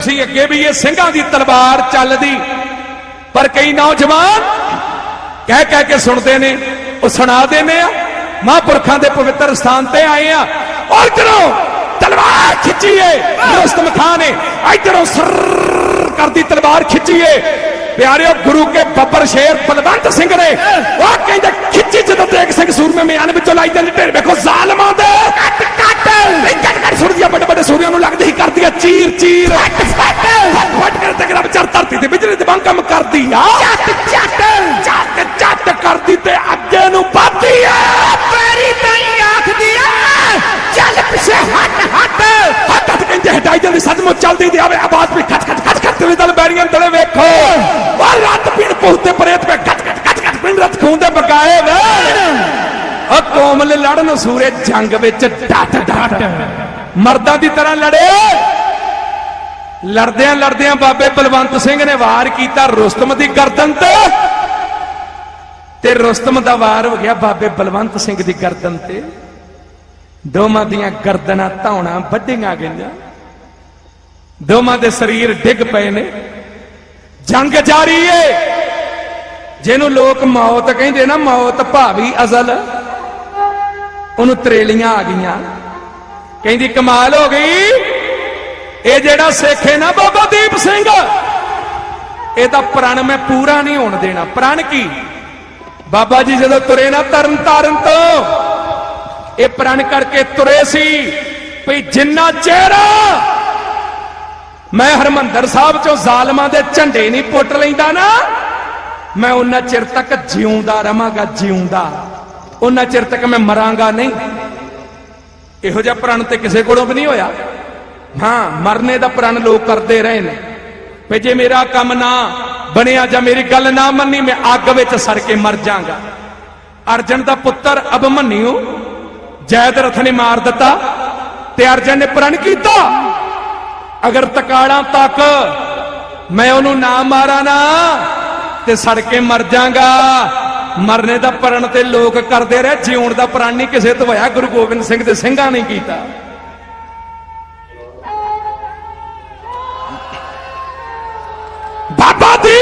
ਸੀ ਅੱਗੇ ਵੀ ਇਹ ਸਿੰਘਾਂ ਦੀ ਤਲਵਾਰ ਚੱਲਦੀ। ਪਰ ਕਈ ਨੌਜਵਾਨ ਕਹਿ ਕਹਿ ਕੇ ਸੁਣਦੇ ਨੇ, ਉਹ ਸੁਣਾ ਦਿੰਦੇ ਆ, ਮਹਾਂਪੁਰਖਾਂ ਦੇ ਪਵਿੱਤਰ ਸਥਾਨ ਤੇ ਆਏ ਆ। ਔਰ ਜਦੋਂ ਤਲਵਾਰ ਖਿੱਚੀਏ ਰੁਸਤਮ ਖਾਨ ਨੇ ਇਧਰੋਂ ਸਰ ਕਰਦੀ ਤਲਵਾਰ ਖਿੱਚੀਏ। ਪਿਆਰਿਓ, ਗੁਰੂ ਕੇ ਬੱਬਰ ਸ਼ੇਰ ਬਲਵੰਤ ਸਿੰਘ ਨੇ ਉਹ ਕਹਿੰਦੇ, ਖਿੱਚੀ ਜਦੋਂ ਤੇਗ ਸਿੰਘ ਸੂਰਮੇ ਮਿਆਨ ਵਿੱਚੋਂ ਲਾਈ ਜਾਂਦੇ, ਢੇਰ ਵੇਖੋ, ਜ਼ਾਲਮਾਂ ਦੇ ਚੀਰ ਚੀਰ ਫੱਟ ਫੱਟ ਫੱਟ ਕਰ ਤੇ ਗਰਾ ਵਿਚਾਰ ਧਰਤੀ ਤੇ ਬਿਜਲੀ ਦੇ ਵਾਂਗ ਕੰਮ ਕਰਦੀ ਆ। ਚੱਟ ਚੱਟ ਚੱਟ ਚੱਟ ਕਰਦੀ ਤੇ ਅੱਗੇ ਨੂੰ ਵੱਧਦੀ ਆ। ਪੈਰੀ ਨਹੀਂ ਆਖਦੀ ਆ। ਚੱਲ ਪਿੱਛੇ ਹਟ ਹਟ। ਹੱਥ ਹੱਥ ਕਹਿੰਦੇ ਹਟਾਈ ਜਾਂਦੀ ਸੱਚਮੁੱਚ ਚੱਲਦੀ ਤੇ ਆਵੇ ਆਵਾਜ਼ ਵੀ ਖਟ ਖਟ ਖਟ ਖਟ ਤੇ ਦਲ ਬੈਰੀਆਂ ਤਲੇ ਵੇਖੋ। ਉਹ ਰੱਤ ਪੀਣ ਪੁੱਤੇ ਪ੍ਰੇਤ ਪੇ ਖਟ ਖਟ ਖਟ ਖਟ ਪਿੰਡ ਰਤ ਖੂਨ ਦੇ ਬਕਾਏ ਵੇ। ਉਹ ਕੋਮਲ ਲੜਨ ਸੂਰੇ ਜੰਗ ਵਿੱਚ ਡਟ ਡਟ। ਮਰਦਾਂ ਦੀ ਤਰ੍ਹਾਂ ਲੜੇ। ਲੜਦਿਆਂ ਲੜਦਿਆਂ ਬਾਬੇ ਬਲਵੰਤ ਸਿੰਘ ਨੇ ਵਾਰ ਕੀਤਾ ਰੁਸਤਮ ਦੀ ਗਰਦਨ ਤੇ। ਤੇ ਰੁਸਤਮ ਦਾ ਵਾਰ ਹੋ ਗਿਆ ਬਾਬੇ ਬਲਵੰਤ ਸਿੰਘ ਦੀ ਗਰਦਨ ਤੇ। ਦੋਵਾਂ ਦੀਆਂ ਗਰਦਨਾਂ ਧੌਣਾ ਵੱਡੀਆਂ ਗਈਆਂ। ਦੋਵਾਂ ਦੇ ਸਰੀਰ ਡਿੱਗ ਪਏ ਨੇ। ਜੰਗ ਜਾਰੀ ਏ। ਜਿਹਨੂੰ ਲੋਕ ਮੌਤ ਕਹਿੰਦੇ ਨਾ, ਮੌਤ ਭਾਵੀ ਅਜ਼ਲ। ਉਹਨੂੰ ਤਰੇਲੀਆਂ ਆ ਗਈਆਂ। ਕਹਿੰਦੀ ਕਮਾਲ ਹੋ ਗਈ। ਇਹ ਜਿਹੜਾ ਸਿੱਖ ਹੈ ਨਾ ਬਾਬਾ ਦੀਪ ਸਿੰਘ? ਇਹਦਾ ਪ੍ਰਣ ਮੈਂ ਪੂਰਾ ਨਹੀਂ ਹੋਣ ਦੇਣਾ। ਪ੍ਰਣ ਕੀ? ਬਾਬਾ ਜੀ ਜਦੋਂ ਤੁਰੇ ਨਾ ਤਰਨ ਤਾਰਨ ਤੋਂ, ਇਹ ਪ੍ਰਣ ਕਰਕੇ ਤੁਰੇ ਸੀ ਵੀ ਜਿੰਨਾ ਚਿਹਰਾ ਮੈਂ ਹਰਮੰਦਰ ਸਾਹਿਬ ਚੋਂ ਜ਼ਾਲਮਾਂ ਦੇ ਝੰਡੇ ਨਹੀਂ ਪੁੱਟ ਲੈਂਦਾ ਨਾ, ਮੈਂ ਉਹਨਾਂ ਚਿਰ ਤੱਕ ਜਿਉਂਦਾ ਰਵਾਂਗਾ ਜਿਉਂਦਾ। ਉਹਨਾਂ ਚਿਰ ਤੱਕ ਮੈਂ ਮਰਾਂਗਾ ਨਹੀਂ। ਇਹੋ ਜਿਹਾ ਪ੍ਰਣ ਤੇ ਕਿਸੇ ਕੋਲੋਂ ਵੀ ਨਹੀਂ ਹੋਇਆ। ਹਾਂ, ਮਰਨੇ ਦਾ ਪ੍ਰਣ ਲੋਕ ਕਰਦੇ ਰਹੇ ਨੇ। ਵੀ ਜੇ ਮੇਰਾ ਕੰਮ ਨਾ ਬਣਿਆ ਜਾਂ ਮੇਰੀ ਗੱਲ ਨਾ ਮੰਨੀ, ਮੈਂ ਅੱਗ ਵਿੱਚ ਸੜ ਕੇ ਮਰ ਜਾਵਾਂਗਾ। ਅਰਜਨ ਦਾ ਪੁੱਤਰ ਅਭਮਨਿਓ ਜੈਦ ਰਥ ਨੇ ਮਾਰ ਦਿੱਤਾ ਤੇ ਅਰਜਨ ਨੇ ਪ੍ਰਣ ਕੀਤਾ। ਅਗਰ ਤਕਾਲਾਂ ਤੱਕ ਮੈਂ ਉਹਨੂੰ ਨਾ ਮਾਰਾਂ ਨਾ, ਤੇ ਸੜ ਕੇ ਮਰ ਜਾਗਾ ਮਰਨੇ ਦਾ ਪ੍ਰਣ ਤੇ ਲੋਕ ਕਰਦੇ ਰਹੇ, ਜਿਉਣ ਦਾ ਪ੍ਰਣ ਨਹੀਂ ਕਿਸੇ ਤੋਂ ਹੋਇਆ। ਗੁਰੂ ਗੋਬਿੰਦ ਸਿੰਘ ਦੇ ਸਿੰਘਾਂ ਨੇ ਕੀਤਾ।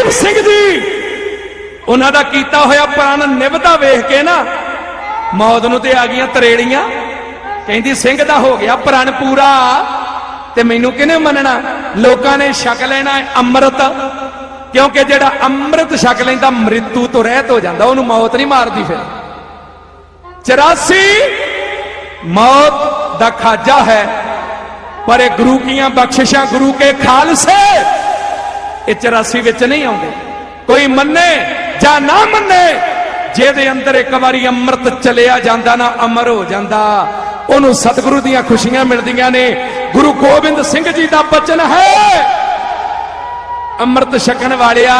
ਬਾਬਾ ਸਿੰਘ ਜੀ। ਉਹਨਾਂ ਦਾ ਕੀਤਾ ਹੋਇਆ ਪ੍ਰਣ ਨਿਭਦਾ ਵੇਖ ਕੇ ਨਾ, ਮੌਤ ਨੂੰ ਤੇ ਆ ਗਈਆਂ ਤਰੇੜੀਆਂ। ਕਹਿੰਦੀ, ਸਿੰਘ ਦਾ ਹੋ ਗਿਆ ਪ੍ਰਣ ਪੂਰਾ ਤੇ ਮੈਨੂੰ ਕਿਹਨੇ ਮੰਨਣਾ? ਲੋਕਾਂ ਨੇ ਛਕ ਲੈਣਾ ਅੰਮ੍ਰਿਤ। ਕਿਉਂਕਿ ਜਿਹੜਾ ਅੰਮ੍ਰਿਤ ਛਕ ਲੈਂਦਾ, ਮ੍ਰਿਤੂ ਤੋਂ ਰਹਿਤ ਹੋ ਜਾਂਦਾ, ਉਹਨੂੰ ਮੌਤ ਨਹੀਂ ਮਾਰਦੀ ਫਿਰ। 84 ਮੌਤ ਦਾ ਖਾਜਾ ਹੈ, ਪਰ ਇਹ ਗੁਰੂ ਕੀਆਂ ਬਖਸ਼ਿਸ਼ਾਂ ਗੁਰੂ ਕੇ ਖਾਲਸੇ। ਇਹ 84 ਵਿੱਚ ਨਹੀਂ ਆਉਂਦੇ। ਕੋਈ ਮੰਨੇ ਜਾਂ ਨਾ ਮੰਨੇ, ਜਿਹਦੇ ਅੰਦਰ ਇੱਕ ਵਾਰੀ ਅੰਮ੍ਰਿਤ ਚਲਿਆ ਜਾਂਦਾ ਨਾ ਅਮਰ ਹੋ ਜਾਂਦਾ, ਉਹਨੂੰ ਸਤਿਗੁਰੂ ਦੀਆਂ ਖੁਸ਼ੀਆਂ ਮਿਲਦੀਆਂ ਨੇ। ਗੁਰੂ ਗੋਬਿੰਦ ਸਿੰਘ ਜੀ ਦਾ ਬਚਨ ਹੈ, ਅੰਮ੍ਰਿਤ ਛਕਣ ਵਾਲਿਆ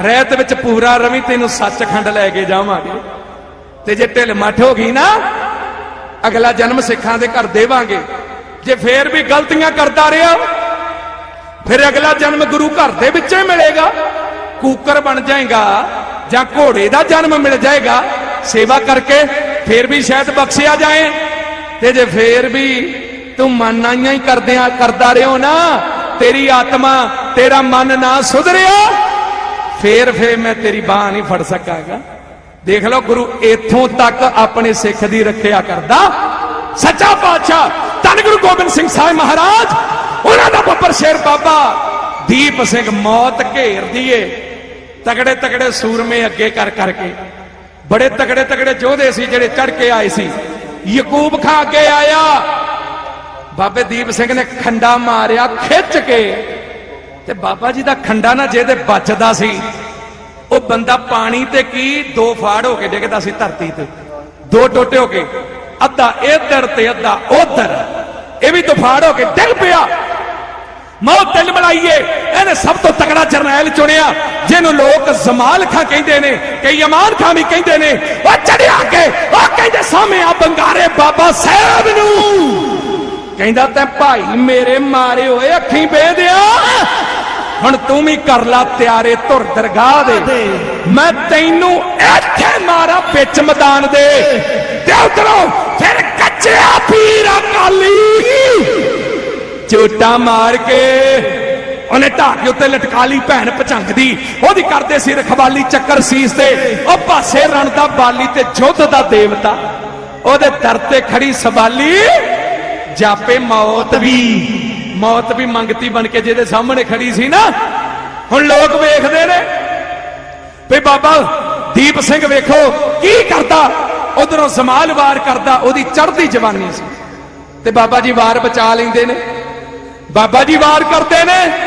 ਰਹਿਤ ਵਿੱਚ ਪੂਰਾ ਰਵੀ ਤੈਨੂੰ ਸੱਚਖੰਡ ਲੈ ਕੇ ਜਾਵਾਂਗੇ। ਤੇ ਜੇ ਢਿੱਲ ਮੱਠ ਹੋ ਗਈ ਨਾ, ਅਗਲਾ ਜਨਮ ਸਿੱਖਾਂ ਦੇ ਘਰ ਦੇਵਾਂਗੇ। ਜੇ ਫੇਰ ਵੀ ਗਲਤੀਆਂ ਕਰਦਾ ਰਿਹਾ ਫਿਰ ਅਗਲਾ ਜਨਮ ਗੁਰੂ ਘਰ ਦੇ ਵਿੱਚ ਹੀ ਮਿਲੇਗਾ। ਕੂਕਰ ਬਣ ਜਾਏਗਾ ਜਾਂ ਘੋੜੇ ਦਾ ਜਨਮ ਮਿਲ ਜਾਏਗਾ। ਸੇਵਾ ਕਰਕੇ ਫਿਰ ਵੀ ਸ਼ਾਇਦ ਬਖਸ਼ਿਆ ਜਾਏ। ਤੇ ਜੇ ਫੇਰ ਵੀ ਤੂੰ ਮਨਾਈਆਂ ਹੀ ਕਰਦਿਆਂ ਕਰਦਾ ਰਿਓ ਨਾ, ਤੇਰੀ ਆਤਮਾ ਤੇਰਾ ਮਨ ਨਾ ਸੁਧਰਿਆ, ਫੇਰ ਫੇਰ ਮੈਂ ਤੇਰੀ ਬਾਹ ਨਹੀਂ ਫੜ ਸਕਾਂਗਾ। ਦੇਖ ਲਓ ਗੁਰੂ ਇਥੋਂ ਤੱਕ ਆਪਣੇ ਸਿੱਖ ਦੀ ਰੱਖਿਆ ਕਰਦਾ। ਸੱਚਾ ਪਾਤਸ਼ਾਹ ਧੰਨ ਗੁਰੂ ਗੋਬਿੰਦ ਸਿੰਘ ਸਾਹਿਬ ਮਹਾਰਾਜ ਬੱਬਰ ਸ਼ੇਰ ਬਾਬਾ। ਦੀਪ ਸਿੰਘ ਮੌਤ ਘੇਰਦੀ ਏ ਤਗੜੇ ਤਗੜੇ ਸੂਰਮੇ ਅੱਗੇ ਕਰ ਕਰਕੇ। ਬੜੇ ਤਗੜੇ ਤਗੜੇ ਯੋਧੇ ਸੀ ਜਿਹੜੇ ਚੜ ਕੇ ਆਏ ਸੀ। ਯਕੂਬ ਖਾਂ ਅੱਗੇ ਆਇਆ। ਬਾਬੇ ਦੀਪ ਸਿੰਘ ਨੇ ਖੰਡਾ ਮਾਰਿਆ, ਖਿੱਚ ਕੇ। ਤੇ ਬਾਬਾ ਜੀ ਦਾ ਖੰਡਾ ਨਾ ਜਿਹਦੇ ਬਚਦਾ ਸੀ, ਉਹ ਬੰਦਾ ਪਾਣੀ ਤੇ ਕੀ ਦੋ ਫਾੜ ਹੋ ਕੇ ਡਿੱਗਦਾ ਸੀ ਧਰਤੀ ਤੇ। ਦੋ ਟੋਟੇ ਹੋ ਕੇ। ਅੱਧਾ ਇੱਧਰ ਤੇ ਅੱਧਾ ਉੱਧਰ। ਇਹ ਵੀ ਤੂਫਾਨ ਹੋ ਕੇ ਡਿੱਗ ਪਿਆ। ਮੌਤ ਦਿਲ ਮਲਾਈਏ ਇਹਨੇ ਸਭ ਤੋਂ ਤਕੜਾ ਜਰਨੈਲ ਚੁਣਿਆ, ਜਿਹਨੂੰ ਲੋਕ ਜ਼ਮਾਲ ਖਾਂ ਕਹਿੰਦੇ ਨੇ, ਕਈ ਅਮਾਨ ਖਾਂ ਵੀ ਕਹਿੰਦੇ ਨੇ। ਉਹ ਚੜਿਆ ਕੇ ਉਹ ਕਹਿੰਦੇ, ਸਾਹਮਣੇ ਆ ਬੰਗਾਰੇ ਬਾਬਾ ਸਾਹਿਬ ਨੂੰ। ਕਹਿੰਦਾ ਤੈਂ, ਭਾਈ ਮੇਰੇ ਮਾਰੇ ਹੋਏ ਅੱਖੀਂ ਬੇਦਿਆ ਹੁਣ ਤੂੰ ਵੀ ਕਰ ਲਾ ਤਿਆਰੇ ਧੁਰ ਦਰਗਾਹ ਦੇ। ਮੈਂ ਤੈਨੂੰ ਇੱਥੇ ਮਾਰਾ ਵਿੱਚ ਮੈਦਾਨ ਦੇ। ਤੇ ਉਧਰੋਂ ਫਿਰ ਕੱਚਿਆ ਪੀਰ ਅਕਾਲੀ। ਝੂਟਾ ਮਾਰ ਕੇ ਉਹਨੇ ਢਾਕੇ ਉੱਤੇ ਲਟਕਾ ਲਈ, ਭੈਣ ਪਚੰਗਦੀ ਉਹਦੀ ਕਰਦੇ ਸੀ ਰਖਵਾਲੀ ਚੱਕਰ ਸੀਸ ਤੇ। ਉਹ ਪਾਸੇ ਰਣ ਦਾ ਬਾਲੀ ਤੇ ਜੁੱਧ ਦਾ ਦੇਵਤਾ। ਉਹਦੇ ਦਰ ਤੇ ਖੜੀ ਸਵਾਲੀ। ਜਾਪੇ ਮੌਤ ਵੀ। ਮੌਤ ਵੀ ਮੰਗਤੀ ਬਣ ਕੇ ਜਿਹਦੇ ਸਾਹਮਣੇ ਖੜੀ ਸੀ ਨਾ। ਹੁਣ ਲੋਕ ਵੇਖਦੇ ਨੇ। ਵੀ ਬਾਬਾ ਦੀਪ ਸਿੰਘ ਵੇਖੋ ਕੀ ਕਰਦਾ। ਉਧਰੋਂ ਸਮਾਲ ਵਾਰ ਕਰਦਾ। ਉਹਦੀ ਚੜ੍ਹਦੀ ਜਵਾਨੀ ਸੀ। ਤੇ ਬਾਬਾ ਜੀ ਵਾਰ ਬਚਾ ਲੈਂਦੇ ਨੇ। ਬਾਬਾ ਜੀ ਵਾਰ ਕਰਦੇ ਨੇ।